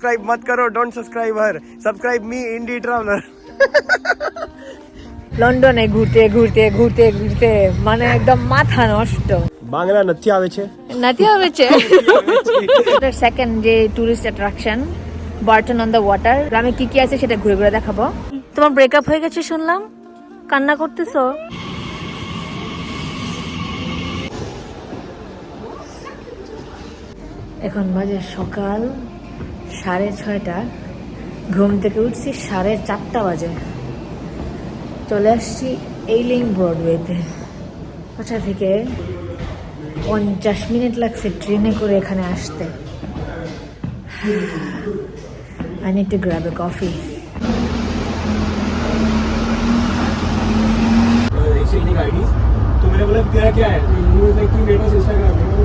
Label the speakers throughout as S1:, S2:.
S1: Subscribe मत करो don't subscribe her subscribe me indie traveller
S2: লন্ডনে ঘুরতে ঘুরতে ঘুরতে ঘুরতে মানে একদম মাথা নষ্ট
S1: બાંગ્લા નથી આવે છે
S2: নাতি হবে সেকেন্ড যে tourist attraction Bourton on the Water গ্রামে কি কি আছে সেটা ঘুরে ঘুরে দেখাবো তোমার ব্রেকআপ হয়ে গেছে শুনলাম কান্না করতেছো এখন বাজে সকাল সাড়ে ছয়টা ঘুম থেকে উঠছি সাড়ে চারটা বাজে চলে আসছি এইলিং ব্রডওয়েতে ওটা থেকে পঞ্চাশ মিনিট লাগছে ট্রেনে করে এখানে আসতে I need to grab a coffee
S3: exchanging IDs तो मैंने बोला तेरा क्या है तो लाइक कि मेरे पास इंस्टाग्राम है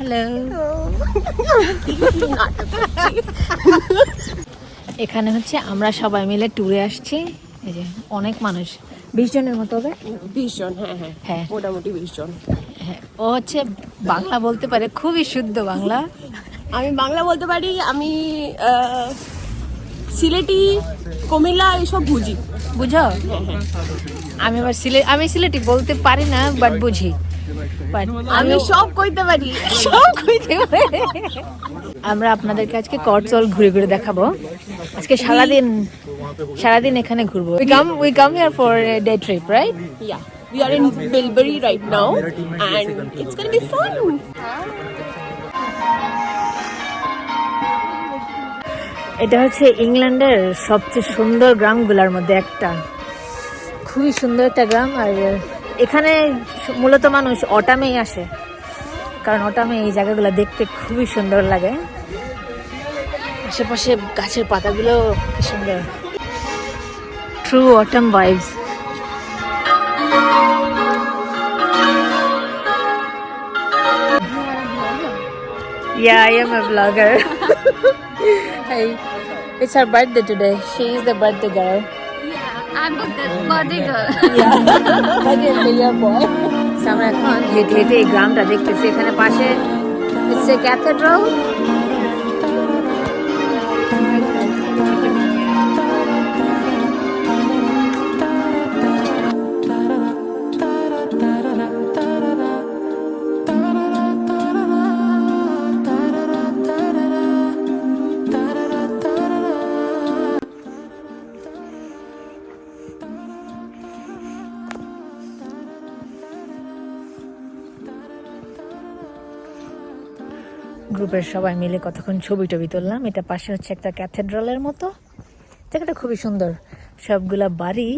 S2: হ্যালো এখানে হচ্ছে আমরা সবাই মিলে ট্যুরে আসছি। এই যে অনেক মানুষ। বিশ জনের মতো হবে?
S4: বিশ জন হ্যাঁ হ্যাঁ।
S2: হ্যাঁ।
S4: মোটামুটি বিশ জন।
S2: হ্যাঁ ও হচ্ছে বাংলা বলতে পারে খুবই শুদ্ধ বাংলা।
S4: আমি বাংলা বলতে পারি আমি সিলেটি কমিলা এইসব বুঝি।
S2: বুঝো? আমি আবার সিলে আমি সিলেটি বলতে পারি না বাট বুঝি।
S4: আমি সব কইতে পারি।
S2: সব কইতে পারে। আমরা আপনাদেরকে আজকে কটসল ঘুরে ঘুরে দেখাবো। আজকে সারাদিন সারাদিন এখানে ঘুরবো। We come we come here for day trip right
S4: yeah we are in Bibury right now and it's gonna be fun
S2: এটা হচ্ছে ইংল্যান্ডের সবচেয়ে সুন্দর গ্রামগুলোর মধ্যে একটা। খুবই সুন্দর একটা গ্রাম আর এখানে মূলত মানুষ অটামেই আসে কারণ অটামে এই জায়গাগুলো দেখতে খুবই সুন্দর লাগে আশেপাশে গাছের পাতাগুলো সুন্দর true autumn vibes Yeah, I am a vlogger. Hey, it's her birthday today. She is the birthday girl.
S5: I'm a good birthday girl.
S2: Birthday player boy. So আমরা এখন হেঁটে হেঁটে এই গ্রামটা দেখতেছি এখানে পাশে হচ্ছে ক্যাথেড্রাল গ্রুপের সবাই মিলে কতক্ষণ ছবি টবি তুললাম এটা পাশে হচ্ছে একটা ক্যাথেড্রালের মতো জায়গাটা খুবই সুন্দর সবগুলা বাড়ি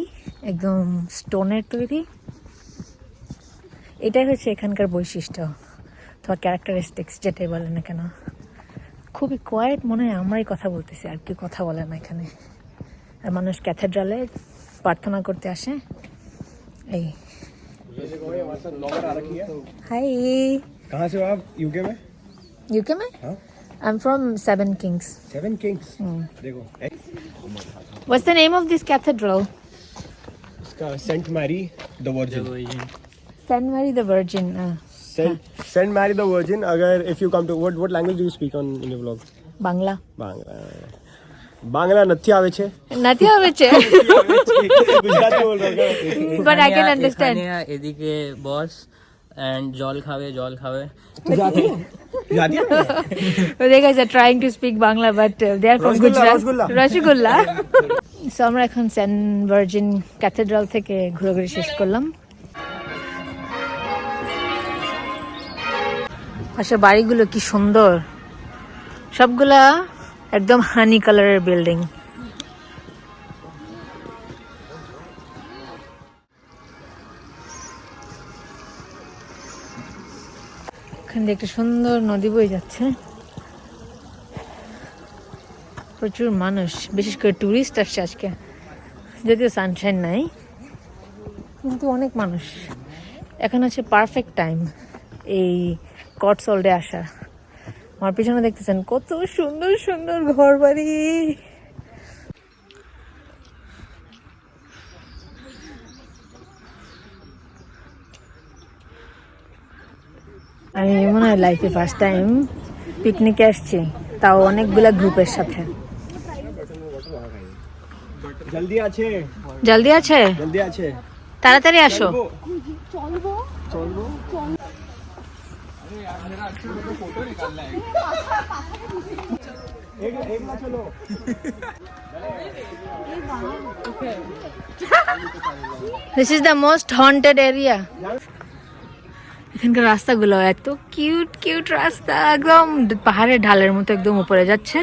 S2: একদম স্টোনের তৈরি এটাই হচ্ছে এখানকার বৈশিষ্ট্য তোমার ক্যারেক্টারিস্টিক্স যেটাই বলে না কেন খুবই কোয়াইট মনে হয় আমরাই কথা বলতেছি আর কি কথা বলে না এখানে আর মানুষ ক্যাথেড্রালে প্রার্থনা করতে আসে এই হাই
S3: कहाँ से हो आप यूके में
S2: यूके में
S3: हाँ
S2: I am from Seven Kings
S3: Seven Kings देखो
S2: What's the name of this cathedral?
S3: इसका Saint Mary the Virgin
S2: Saint Mary the Virgin. Uh,
S1: Saint Saint Mary the Virgin अगर if you come to what what language do you speak on in your vlog
S2: Bangla.
S1: Bangla Bangla નથી આવે છે
S2: Nathi hoveche.
S1: Gujarati બોલ રહ્યો
S2: But I can understand.
S6: এখানে এদিকে বস and জল খাবে জল খাবে
S1: જાતી है
S2: Well, they guys are trying to speak Bangla, but uh, they are from
S1: Rasgulla,
S2: Gujarat.
S1: Rasgulla.
S2: Rasgulla. so আমরা এখন সেন্ট ভার্জিন ক্যাথেড্রাল থেকে ঘোরাঘুরি শেষ করলাম পাশে বাড়িগুলো কি সুন্দর সবগুলা একদম হানি কালারের বিল্ডিং দিয়ে একটা সুন্দর নদী বয়ে যাচ্ছে। প্রচুর মানুষ, বিশেষ করে ট্যুরিস্ট আসছে আজকে। যদিও সানশাইন নাই, কিন্তু অনেক মানুষ। এখন হচ্ছে পারফেক্ট টাইম এই কটসল্ডে আসা। আমার পিছনে দেখতেছেন কত সুন্দর সুন্দর ঘর বাড়ি আমি মনে হয় লাইফে ফার্স্ট টাইম পিকনিকে আসছি তাও অনেকগুলা গ্রুপের সাথে।
S1: জলদি আছে।
S2: জলদি আছে?
S1: জলদি আছে।
S2: তাড়াতাড়ি আসো। This is the most haunted area এখানকার রাস্তাগুলো এত কিউট কিউট রাস্তা একদম পাহাড়ের ঢালের মতো একদম উপরে যাচ্ছে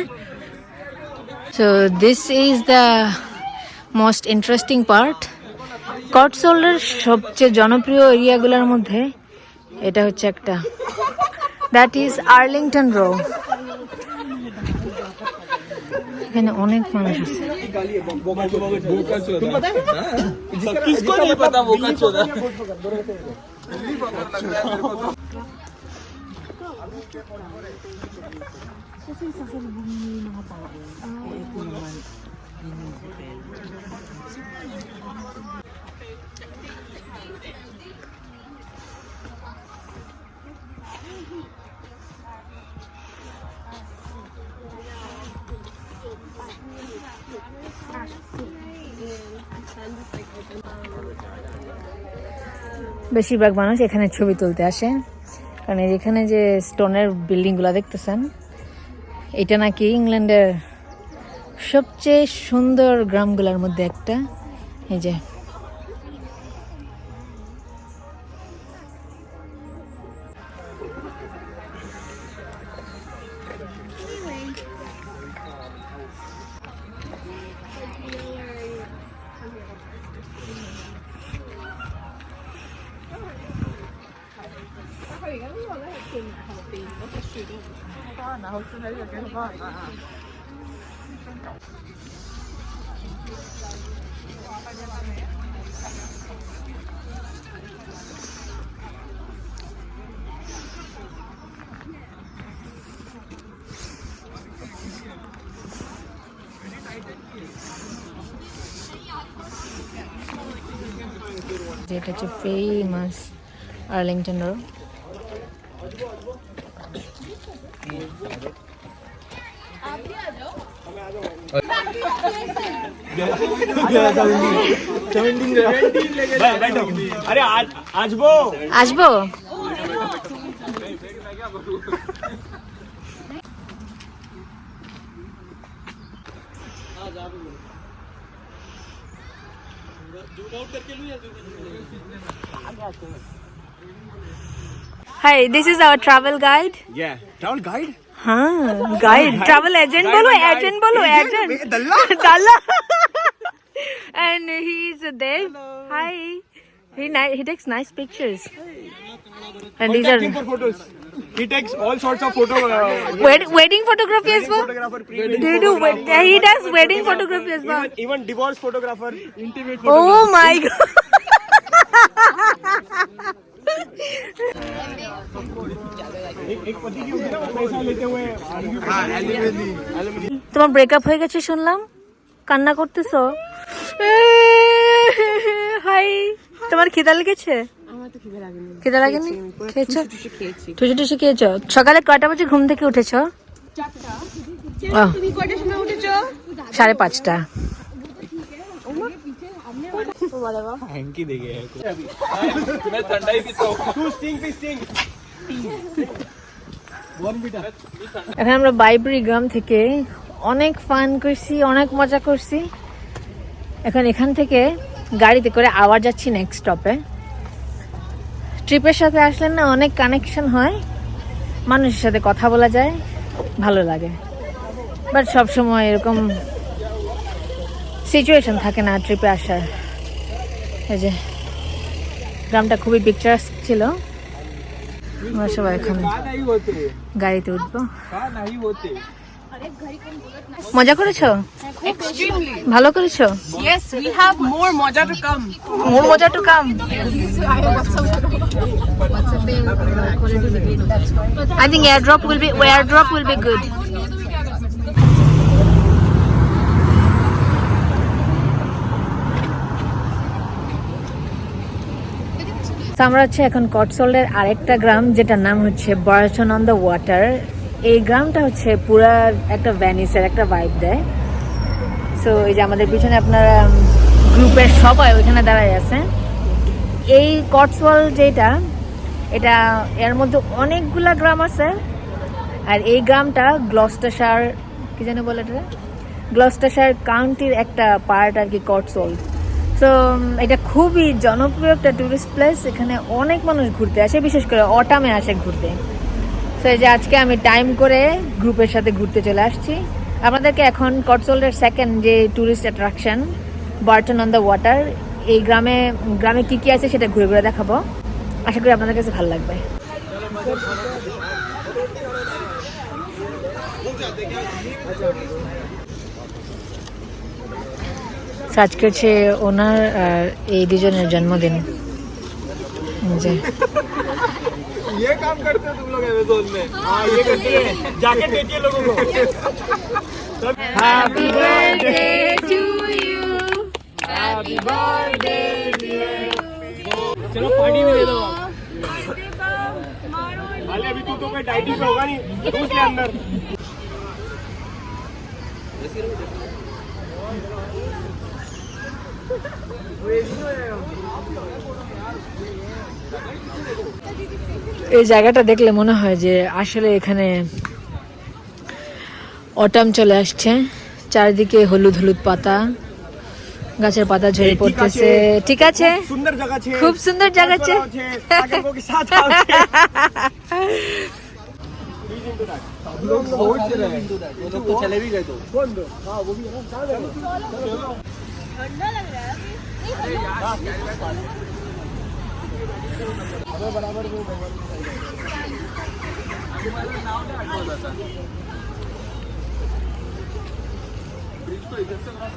S2: so this is the most interesting part কটসোল্ডের সবচেয়ে জনপ্রিয় এরিয়াগুলোর মধ্যে এটা হচ্ছে একটা দ্যাট ইজ আর্লিংটন রো এখানে অনেক মানুষ আছে
S3: किसको नहीं पता वो का चौदह
S2: বেশিরভাগ মানুষ এখানে ছবি তুলতে আসে। কারণ এখানে যে স্টোনের বিল্ডিংগুলো দেখতেছেন, এটা নাকি ইংল্যান্ডের সবচেয়ে সুন্দর গ্রামগুলোর মধ্যে একটা। এই যে। 但佢而家呢
S1: 个咧，系全
S2: 后边嗰棵树都唔翻。然后先喺呢度俾佢翻。যেটা হচ্ছে ফেমাস আর্লিংটনেরও আসবো আসবো Hi, this is our travel guide.
S1: yeah travel guide
S2: हाँ गाइड ट्रैवल एजेंट बोलो
S1: guide.
S2: एजेंट बोलो
S1: Agent?
S2: Agent
S1: दल्ला?
S2: दल्ला and he is Dev hi he ni- he takes nice pictures and these
S1: Contact him
S2: are
S1: for photos He takes all sorts of photo. Uh,
S2: Wed- wedding photography wedding as well.
S1: photographer,
S2: Wedding Do do? photographer, Wed- yeah, he does wedding wedding photography as well.
S1: even, even divorce photographer. Intimate Photographer.
S2: Oh my god. তোমার breakup হয়ে গেছে শুনলাম কান্না করতেছো high তোমার খিদা লেগেছে খিদে লাগেনি। খেয়েছো টুসু টুসু খেয়েছো? সকালে কয়টা বাজে ঘুম থেকে উঠেছ? সাড়ে পাঁচটা। এখন আমরা বাইবরি গ্রাম থেকে অনেক ফান করছি অনেক মজা করছি। এখন এখান থেকে গাড়িতে করে আবার যাচ্ছি নেক্সট স্টপে ট্রিপের সাথে আসলেন না অনেক কানেকশন হয়। মানুষের সাথে কথা বলা যায়, ভালো লাগে। বাট সবসময় এরকম সিচুয়েশন থাকে না ট্রিপে আসার। এই যে, গ্রামটা খুবই পিকচার্স ছিল। আমরা সবাই এখন গাড়িতে উঠবো। মজা করেছ? ভালো করেছ. মোর মজা to come I think airdrop will be airdrop will be good. তো আমরা হচ্ছে এখন কটসল্ডের আরেকটা গ্রাম যেটার নাম হচ্ছে বর্চন অন দ্য ওয়াটার এই গ্রামটা হচ্ছে পুরা একটা ভ্যানিসের একটা ভাইব দেয়। সো এই যে আমাদের পিছনে আপনারা গ্রুপের সবাই ওইখানে দাঁড়ায় আছে। এই কটসওয়াল যেটা, এটা এর মধ্যে অনেকগুলা গ্রাম আছে। আর এই গ্রামটা গ্লস্টারশার কি জানি বলে এটা? গ্লস্টারশার কাউন্টির একটা পার্ট আর কি কটসওয়াল সো এটা খুবই জনপ্রিয় একটা টুরিস্ট প্লেস এখানে অনেক মানুষ ঘুরতে আসে, বিশেষ করে অটামে আসে ঘুরতে। এই যে আজকে আমি টাইম করে গ্রুপের সাথে ঘুরতে চলে আসছি। আপনাদেরকে এখন কটসোল্ডের সেকেন্ড যে tourist attraction Bourton on the water এই গ্রামে গ্রামে কী কী আছে সেটা ঘুরে ঘুরে দেখাবো। আশা করি আপনাদের কাছে ভালো লাগবে। আজকে হচ্ছে ওনার এই দুজনের জন্মদিন। যে
S3: ये काम करते हो तुम लोग अमेजोन में? हाँ ये करती है। जाके भेजिए लोगों को।
S1: Happy birthday to you happy birthday चलो पार्टी भी दे दो।
S3: अरे अभी तू तो कोई डाइटिंग पे होगा नहीं। घुस के अंदर।
S2: এই জায়গাটা দেখলে মনে হয় যে আসলে এখানে অটাম চলে আসছে চারিদিকে হলুদ হলুদ পাতা গাছের পাতা ঝরে পড়তেছে ঠিক আছে
S3: सुंदर जगह छे
S2: খুব সুন্দর জায়গা আছে
S3: काकरको के साथ आओ छे
S1: वो लोग तो चले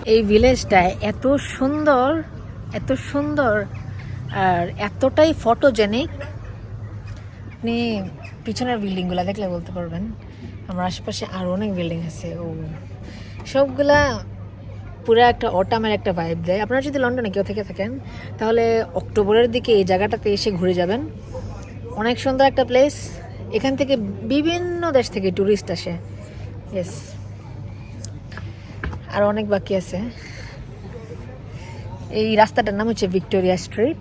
S2: এই ভিলেজটায় এত সুন্দর এত সুন্দর আর এতটাই ফটোজেনিক আপনি পিছনের বিল্ডিংগুলো দেখলে বলতে পারবেন। আমার আশেপাশে আরও অনেক বিল্ডিং আছে। ও, সবগুলা পুরো একটা অটামের একটা ভাইব দেয়। আপনারা যদি লন্ডনে কেউ থেকে থাকেন, তাহলে অক্টোবরের দিকে এই জায়গাটাতে এসে ঘুরে যাবেন। অনেক সুন্দর একটা প্লেস এখান থেকে বিভিন্ন দেশ থেকে ট্যুরিস্ট আসে। ইয়েস আর অনেক বাকি আছে। এই রাস্তাটার নাম হচ্ছে ভিক্টোরিয়া স্ট্রিট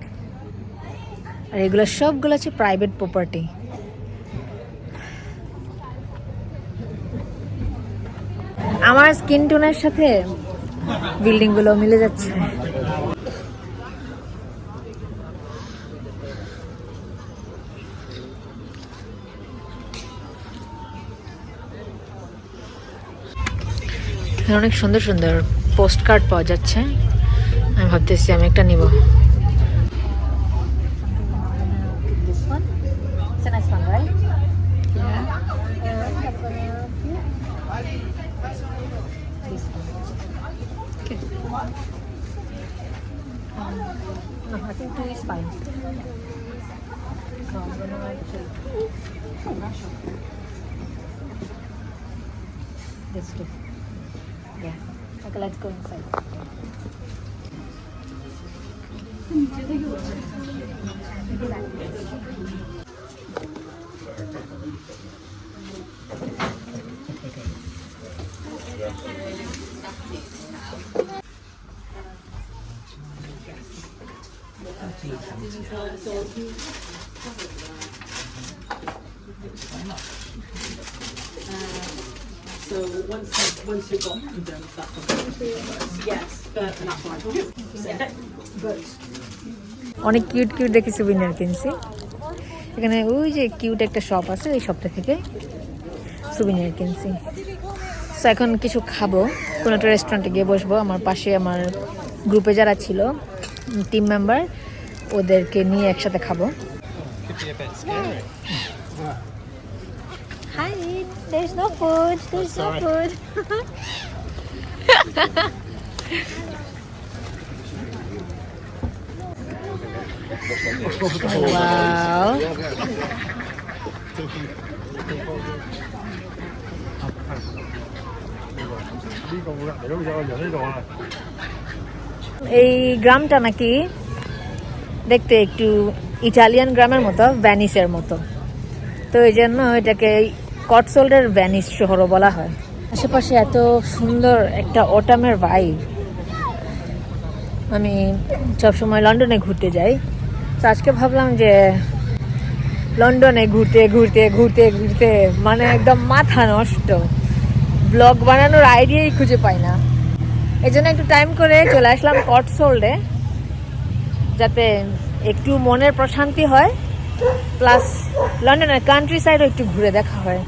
S2: আর এগুলো সবগুলো আছে প্রাইভেট প্রপার্টি আমার স্কিন টোনের সাথে বিল্ডিংগুলো মিলে যাচ্ছে। অনেক সুন্দর সুন্দর পোস্ট কার্ড পাওয়া যাচ্ছে। আমি ভাবতেছি আমি একটা নিব। This two. Yeah. Okay, let's go inside. অনেক কিউট কিউট দেখে সুবিনার কিনছি। এখানে ওই যে কিউট একটা শপ আছে ওই শপটা থেকে সুবিনার কিনছি। সো এখন কিছু খাব। কোনো একটা রেস্টুরেন্টে গিয়ে বসবো। আমার পাশে আমার গ্রুপে যারা ছিল টিম মেম্বার ওদেরকে নিয়ে একসাথে খাব। There's no food. There's no food. wow. এই গ্রামটা নাকি দেখতে একটু ইটালিয়ান গ্রামের মতো ভ্যানিসের মতো তো এই জন্য এটাকে কটসোল্ডের ভ্যানিস শহরও বলা হয়। আশেপাশে এত সুন্দর একটা অটামের ভাইব আমি সবসময় লন্ডনে ঘুরতে যাই। তো আজকে ভাবলাম যে লন্ডনে ঘুরতে ঘুরতে ঘুরতে ঘুরতে মানে একদম মাথা নষ্ট। ব্লগ বানানোর আইডিয়াই খুঁজে পাই না। এই জন্য একটু টাইম করে চলে আসলাম কটসোল্ডে, যাতে একটু মনের প্রশান্তি হয়। প্লাস লন্ডনের কান্ট্রি সাইডও একটু ঘুরে দেখা হয়।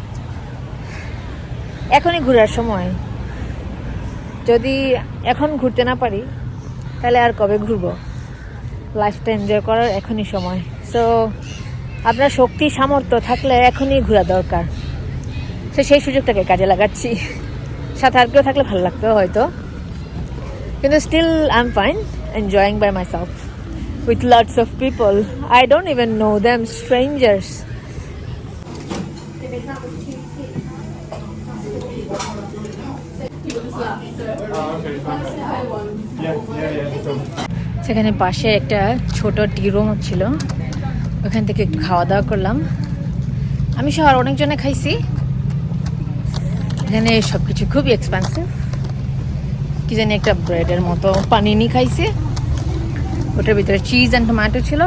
S2: এখনই ঘোরার সময়। যদি এখন ঘুরতে না পারি তাহলে আর কবে ঘুরবো? লাইফটা এনজয় করার এখনই সময়। সো আপনার শক্তি সামর্থ্য থাকলে এখনই ঘোরা দরকার। তো সেই সুযোগটাকে কাজে লাগাচ্ছি। সাথে আর কেউ থাকলে ভালো লাগতো হয়তো। কিন্তু still I am fine enjoying by myself with lots of people. I don't even know them, strangers. সেখানে পাশে একটা ছোট টি রুম ছিল। ওখান থেকে একটু খাওয়া দাওয়া করলাম। আমি সহ আর অনেকজনে খাইছি। এখানে সব কিছু খুবই এক্সপেন্সিভ কি জানি একটা ব্রেডের মতো পানিনি খাইছে। ওটার ভিতরে চিজ অ্যান্ড টমেটো ছিল।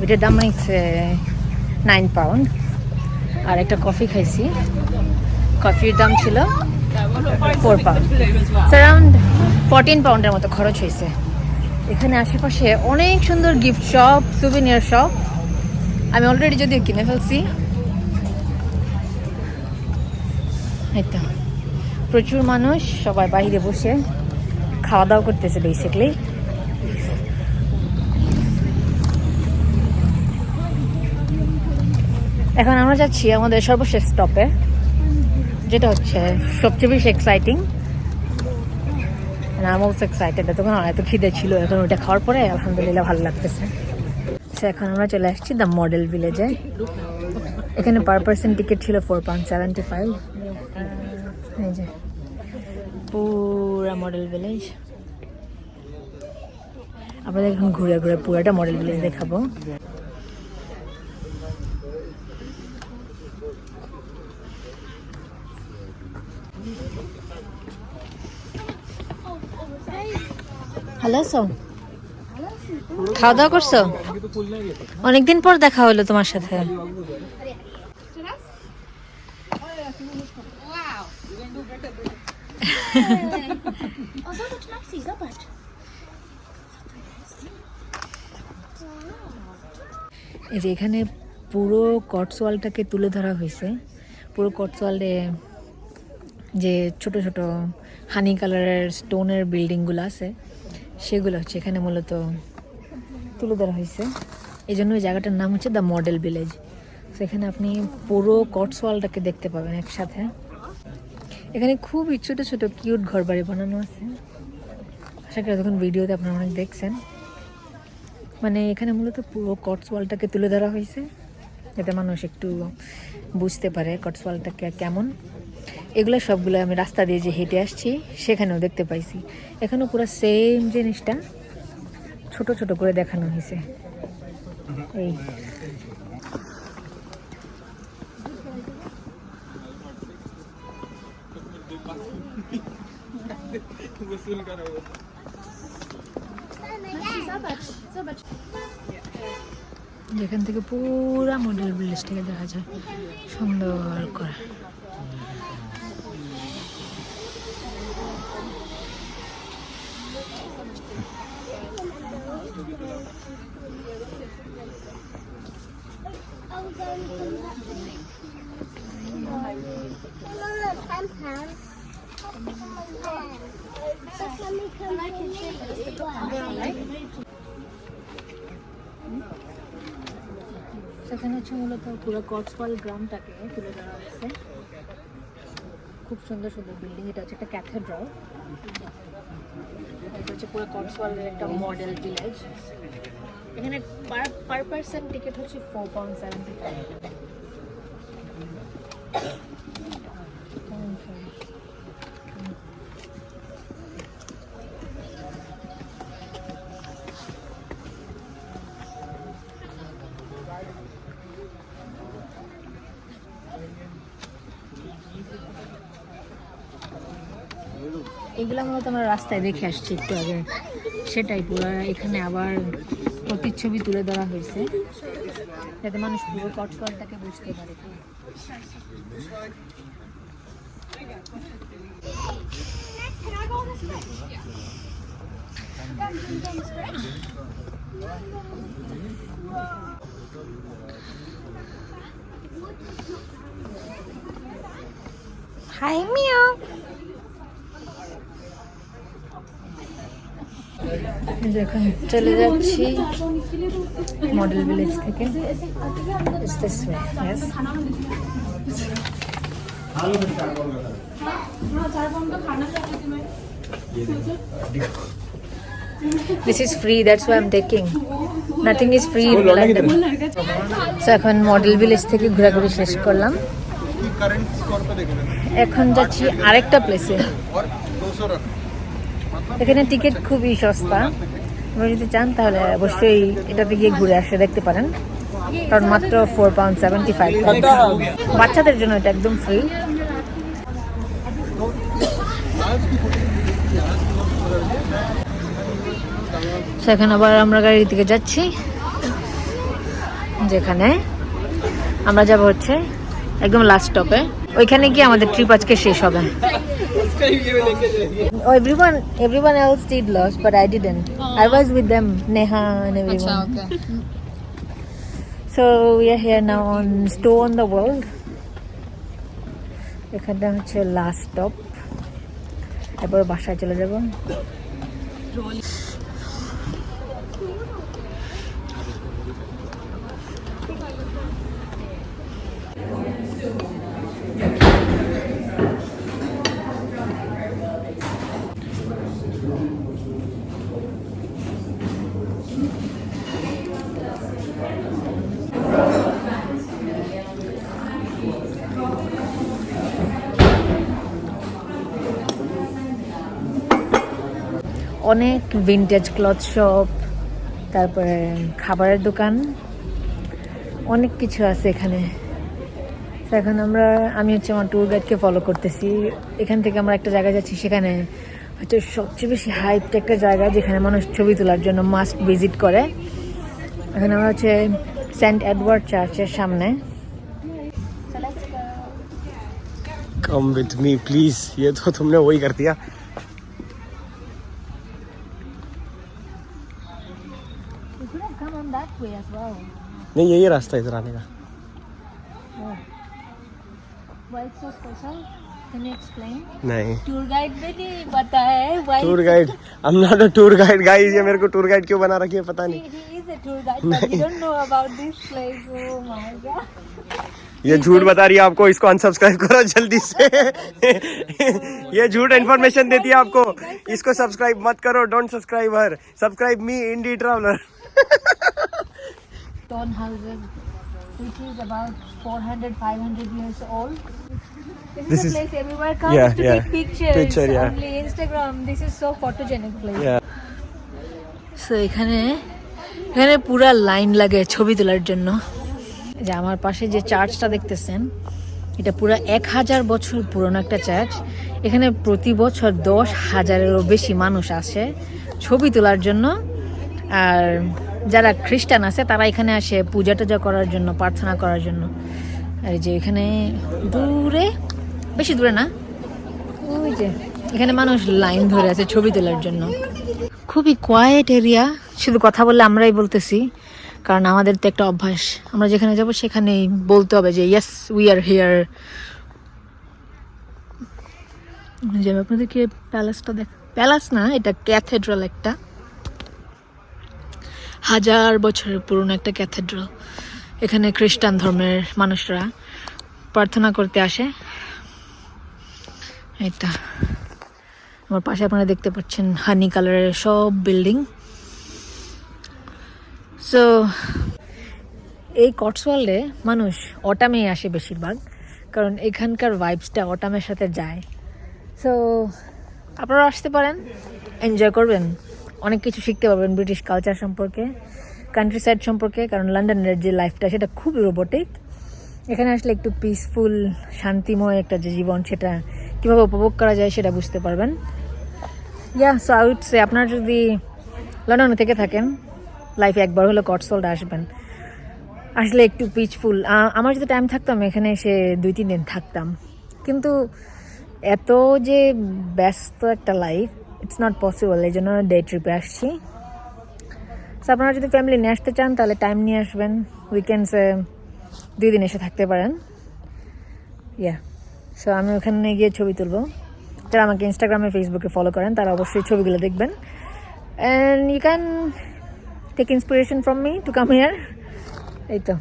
S2: ওইটার দাম হচ্ছে নাইন পাউন্ড আর একটা কফি খাইছি। কফির দাম ছিল ফোর পাউন্ড ফোরটিন পাউন্ডের মতো খরচ হয়েছে। এখানে আশেপাশে অনেক সুন্দর গিফট শপ সুভিনিয়ার শপ আমি অলরেডি যদিও কিনে ফেলছি। প্রচুর মানুষ সবাই বাইরে বসে খাওয়া দাওয়া করতেছে বেসিকলি এখন আমরা যাচ্ছি আমাদের সর্বশেষ স্টপে যেটা হচ্ছে সবচেয়ে বেশি exciting I am also excited তখন এত খিদে ছিল, এখন ওটা খাওয়ার পরে আলহামদুলিল্লাহ ভালো লাগতেছে। সো এখন আমরা চলে আসছি দ্য মডেল ভিলেজে এখানে পার পার্সন টিকিট ছিল ফোর পাউন্ড সেভেন্টি ফাইভ এই যে, পুরা মডেল ভিলেজ আপনাদের এখন ঘুরে ঘুরে পুরাটা মডেল ভিলেজ দেখাবো। খাওয়া দাওয়া করছ? অনেকদিন পর দেখা হলো তোমার সাথে। এই যে এখানে পুরো কটসওয়ালটাকে তুলে ধরা হয়েছে। পুরো কটসওয়ালে যে ছোট ছোট হানি কালারের স্টোনের বিল্ডিংগুলো আছে। সেগুলো হচ্ছে এখানে মূলত তুলে ধরা হয়েছে। এই জন্য ওই জায়গাটার নাম হচ্ছে দ্য মডেল ভিলেজ সেখানে আপনি পুরো কটসওয়ালটাকে দেখতে পাবেন একসাথে। এখানে খুবই ছোট ছোট কিউট ঘর বাড়ি বানানো আছে। আশা করি তখন ভিডিওতে আপনারা অনেক দেখছেন। মানে এখানে মূলত পুরো কটসওয়ালটাকে তুলে ধরা হয়েছে। যাতে মানুষ একটু বুঝতে পারে কটসওয়ালটাকে কেমন। এগুলো সবগুলো আমি রাস্তা দিয়ে যে হেঁটে আসছি, সেখানেও দেখতে পাইছি। এখানেও পুরো সেম জিনিসটা ছোট ছোট করে দেখানো হয়েছে এই। যেখান থেকে পুরা মডেল ভিলেজটাকে দেখা যায়, সুন্দর করে সেখানে হচ্ছে মূলত পুরো কটসওয়াল গ্রামটাকে তুলে ধরা হয়েছে। খুব সুন্দর সুন্দর বিল্ডিং এটা হচ্ছে একটা ক্যাথেড্রাল এটা হচ্ছে পুরো কক্সওয়ালের একটা মডেল ভিলেজ এখানে পার পার পার্সন টিকিট হচ্ছে ফোর পাউন্ড সেভেন্টি ফাইভ রাস্তায় দেখে আসছি একটু আগে। সেটাই পুরো, এখানে আবার প্রতিচ্ছবি তুলে ধরা হয়েছে। যাতে মানুষ পুরো কটকলটাকে বুঝতে পারে। Hi Mia. এখন চলে যাচ্ছি মডেল ভিলেজ থেকে free, that's why I'm taking. Nothing is free in London. So এখন মডেল ভিলেজ থেকে ঘোরাঘুরি শেষ করলাম এখন যাচ্ছি আরেকটা প্লেসে এখানে টিকিট খুবই সস্তা। আপনি যদি চান, তাহলে অবশ্যই এটাতে গিয়ে ঘুরে আসে, দেখতে পারেন। কারণ মাত্র ফোর পাউন্ড সেভেন্টি ফাইভ বাচ্চাদের জন্য এটা একদম ফ্রি এখন আবার আমরা গাড়ির দিকে যাচ্ছি, যেখানে আমরা যাব হচ্ছে একদম লাস্ট স্টপে ওইখানে গিয়ে আমাদের ট্রিপ আজকে শেষ হবে। Everyone everyone else did loss but I didn't I was with them so we are on Stow on the world এখানে হচ্ছে লাস্ট স্টপ বাসায় চলে যাব। অনেক ভিনটেজ ক্লথ শপ তারপরে খাবারের দোকান অনেক কিছু আছে এখানে তো এখন আমরা আমি হচ্ছে আমার ট্যুর গাইডকে ফলো করতেছি এখান থেকে আমরা একটা জায়গায় যাচ্ছি সেখানে হচ্ছে সবচেয়ে বেশি হাইপড একটা জায়গা যেখানে মানুষ ছবি তোলার জন্য মাস্ট ভিজিট করে এখন আমরা হচ্ছে সেন্ট এডওয়ার্ড চার্চের সামনে
S3: कम विथ मी प्लीज ये तो तुमने वही कर दिया नहीं यही रास्ता है इधर आने का। नहीं।
S2: टूर गाइड में नहीं पता है
S3: tour guide I am not a tour guide guys ये मेरे को टूर गाइड क्यों बना रखी है पता नहीं.
S2: Oh.
S3: ये झूठ बता रही है आपको इसको अनसब्सक्राइब करो जल्दी से। ये झूठ इन्फॉर्मेशन देती है आपको। इसको सब्सक्राइब मत करो don't subscribe her subscribe me indie traveller
S2: Stone houses, which is about 400, 500 years old. This,
S3: This
S2: is
S3: is-
S2: a place everywhere comes
S3: Yeah,
S2: to
S3: yeah.
S2: take pictures.
S3: Picture, yeah.
S2: Only Instagram. This is so photogenic place.
S3: Yeah.
S2: So এখানে এখানে পুরা line লাগে ছবি তোলার জন্য যে আমার পাশে যে চার্চটা দেখতেছেন এটা পুরো এক হাজার বছর পুরনো একটা চার্চ এখানে প্রতি বছর দশ হাজারেরও বেশি মানুষ আসে ছবি তোলার জন্য আর যারা খ্রিস্টান আছে, তারা এখানে আসে পূজা টুজা করার জন্য, প্রার্থনা করার জন্য। আর যে এখানে দূরে, বেশি দূরে না, ওই যে এখানে মানুষ লাইন ধরে আছে ছবি তোলার জন্য। খুবই কোয়াইট এরিয়া শুধু কথা বললে আমরাই বলতেছি, কারণ আমাদের তো একটা অভ্যাস। আমরা যেখানে যাব, সেখানেই বলতে হবে যে ইয়েস উই আর হিয়ার আপনাদেরকে প্যালেসটা দেখ প্যালেস না, এটা ক্যাথেড্রাল একটা। হাজার বছরের পুরনো একটা ক্যাথেড্রাল। এখানে খ্রিস্টান ধর্মের মানুষরা প্রার্থনা করতে আসে। এটা আমার পাশে আপনারা দেখতে পাচ্ছেন হানি কালারের সব বিল্ডিং। সো এই কটসওয়াল্ডে মানুষ অটামে আসে বেশিরভাগ, কারণ এখানকার ভাইবসটা অটামের সাথে যায়। সো আপনারা আসতে পারেন এনজয় করবেন। অনেক কিছু শিখতে পারবেন ব্রিটিশ কালচার সম্পর্কে কান্ট্রি সাইড সম্পর্কে, কারণ লন্ডনের যে লাইফটা সেটা খুবই রোবোটিক এখানে আসলে একটু পিসফুল শান্তিময় একটা যে জীবন সেটা কীভাবে উপভোগ করা যায় সেটা বুঝতে পারবেন। Yeah so I would say আপনারা যদি লন্ডনে থেকে থাকেন লাইফে একবার হলে কটসোল্ড আসবেন। আসলে একটু পিচফুল আমার যদি টাইম থাকতাম এখানে এসে দুই তিন দিন থাকতাম। কিন্তু এত যে ব্যস্ত একটা লাইফ ইটস নট পসিবল এই জন্য ডে ট্রিপে আসছি। সো আপনারা যদি ফ্যামিলি নিয়ে আসতে চান, তাহলে টাইম নিয়ে আসবেন। উইকেন্ডসে দুই দিন এসে থাকতে পারেন। ইয়া সো আমি ওখানে গিয়ে ছবি তুলবো। যারা আমাকে ইনস্টাগ্রামে ফেসবুকে ফলো করেন, তারা অবশ্যই ছবিগুলো দেখবেন। And you can take inspiration from me to come here এই তো।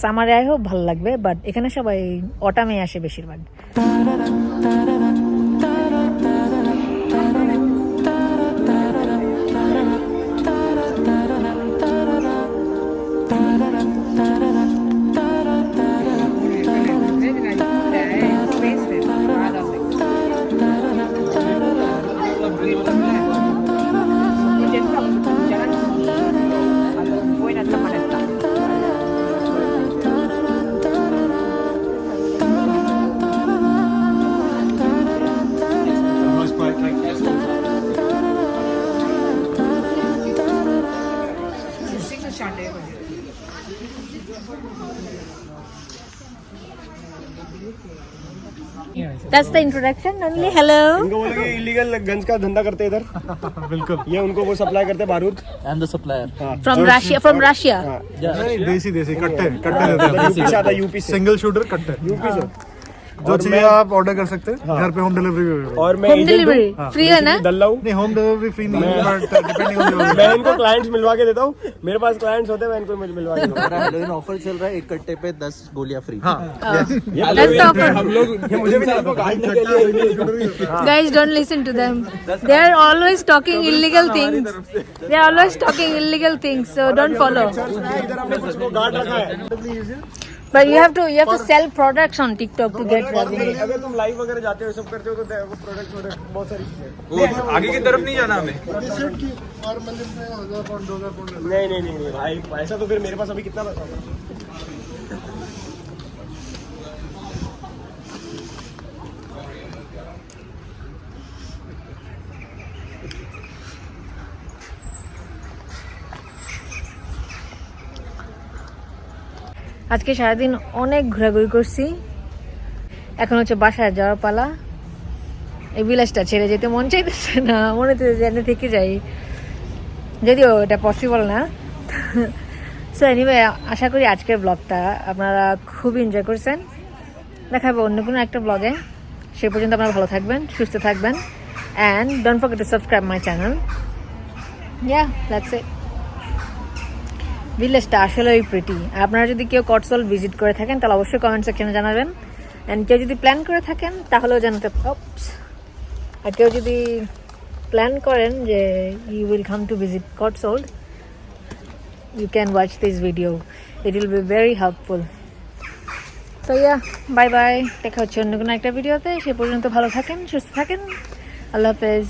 S2: সামারে আই হোক ভালো লাগবে বাট এখানে সবাই অটামে আসে বেশিরভাগ। That's the introduction only. Hello.
S3: इनको बोले कि इलीगल गंज का धंधा करते इधर। बिल्कुल। ये उनको वो सप्लाई करते बारूद।
S6: And the supplier
S2: From Russia. From Russia.
S7: नहीं देसी देसी कट्टे कट्टे देते हैं
S3: यूपी से आता है यूपी से।
S7: सिंगल शूटर कट्टे।
S3: यूपी से।
S7: जो चाहिए आप ऑर्डर कर सकते हैं घर पे होम डिलीवरी भी है
S3: और मैं
S2: Home
S3: agent
S2: delivery.
S3: हूँ।
S2: है ना?
S3: दल्लाऊ
S7: नहीं होम डिलीवरी फ्री नहीं है बट डिपेंडिंग ऑन
S3: मैं इनको क्लाइंट्स मिलवा के देता हूँ मेरे पास क्लाइंट्स होते हैं मैं इनको मिलवा के देता हूँ
S1: ऑफ़र चल रहा है एक कट्टे पे दस गोलियाँ फ्री
S7: हाँ
S2: That's the offer.
S3: हम लोग मुझे भी
S2: Guys, don't listen to them. They are always talking illegal things. They are always talking illegal things. So don't follow. But you have to you have to sell products on TikTok to get revenue
S3: अगर तुम live वगैरह जाते हो सब करते हो तो वो प्रोडक्ट प्रोडक्ट बहुत सारी चीज़ें वो
S1: आगे की तरफ़ नहीं जाना हमें।
S3: नहीं नहीं नहीं भाई ऐसा तो फिर मेरे पास अभी कितना पैसा होगा?
S2: আজকে সারাদিন অনেক ঘোরাঘুরি করছি। এখন হচ্ছে বাসায় যাওয়ার পালা। এই বিলাসটা ছেড়ে যেতে মন চাইতেছে না, মনে হচ্ছে যেন থেকে যাই। যদিও এটা পসিবল না। সো এনিওয়ে আশা করি আজকের ব্লগটা আপনারা খুব এনজয় করছেন। দেখা হবে অন্য কোনো একটা ব্লগে সে পর্যন্ত আপনারা ভালো থাকবেন, সুস্থ থাকবেন। And don't forget to subscribe my channel yeah that's it ভিলেজটা আসলেই প্রিটি আপনারা যদি কেউ কটসল ভিজিট করে থাকেন, তাহলে অবশ্যই কমেন্ট সেকশনে জানাবেন। অ্যান্ড কেউ যদি প্ল্যান করে থাকেন, তাহলেও জানাতে. আর কেউ যদি প্ল্যান করেন যে you will come to visit Cotswold you can watch this video it will be very helpful তো ইয়া বাই বাই দেখা হচ্ছে অন্য কোনো একটা ভিডিওতে সে পর্যন্ত ভালো থাকেন, সুস্থ থাকেন। আল্লাহ হাফেজ।